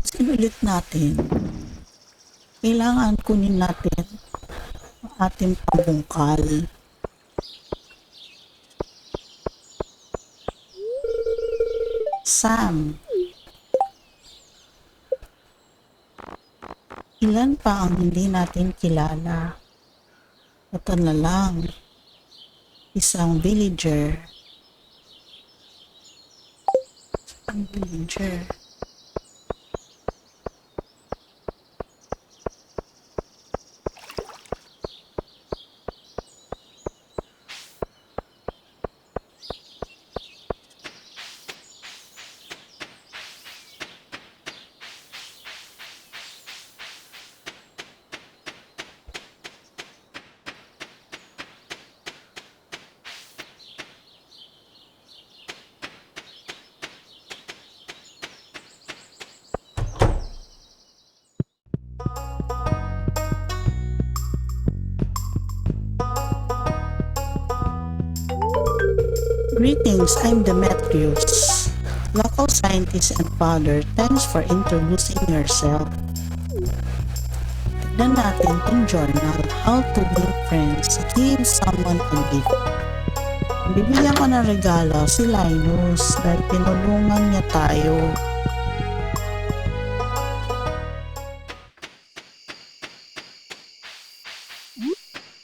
tapusin ulit natin. Kailangan kunin natin ang ating pambungkal. Sam. Ilan pa ang hindi natin kilala? Ito na lang. Isang villager. Isang villager. Greetings, I'm Demetrius, local scientist and father. Thanks for introducing yourself. Tignan natin tong journal, How to Make Friends, Give Someone a Gift. Bibigyan ko ng regalo si Linus dahil tinulungan niya tayo.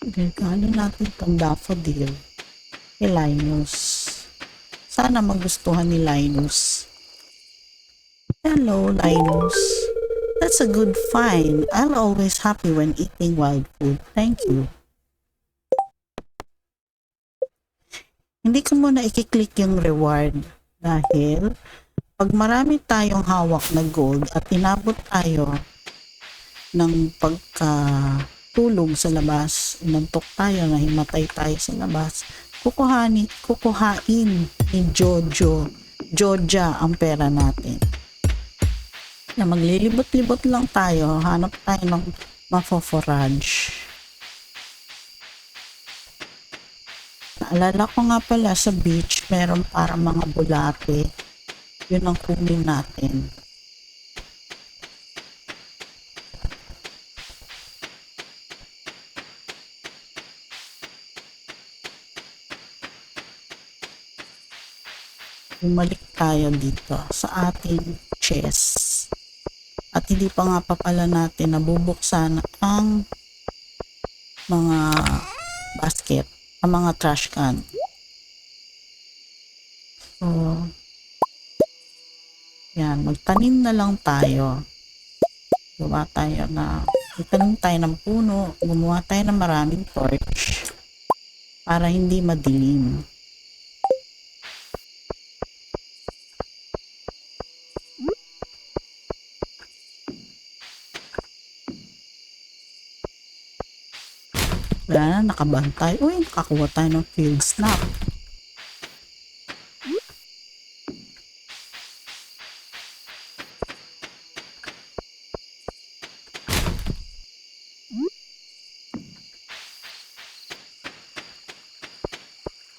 Regalo natin itong daffodil kay Linus. Sana magustuhan ni Linus. Hello, Linus. That's a good find. I'm always happy when eating wild food. Thank you. Hindi ko muna ikiklik yung reward dahil pag marami tayong hawak na gold at inabot tayo ng pagkatulog sa labas, inantok tayo, nahimatay tayo sa labas, kukuhani, kukuhain ni Jojo, Joja ang pera natin. Na maglilibot-libot lang tayo, hanap tayo ng mafo-forage. Naalala ko nga pala sa beach, meron para mga bulate. Yun ang kunin natin. Bumalik tayo dito sa ating chest. At hindi pa nga pa pala natin nabubuksan ang mga basket, ang mga trash can. So, yan, magtanim na lang tayo. Gawa tayo na, itanim tayo ng puno, gumawa tayo ng maraming torch para hindi madilim. Wala na, nakabantay. Uy, nakakuha tayo ng field snap.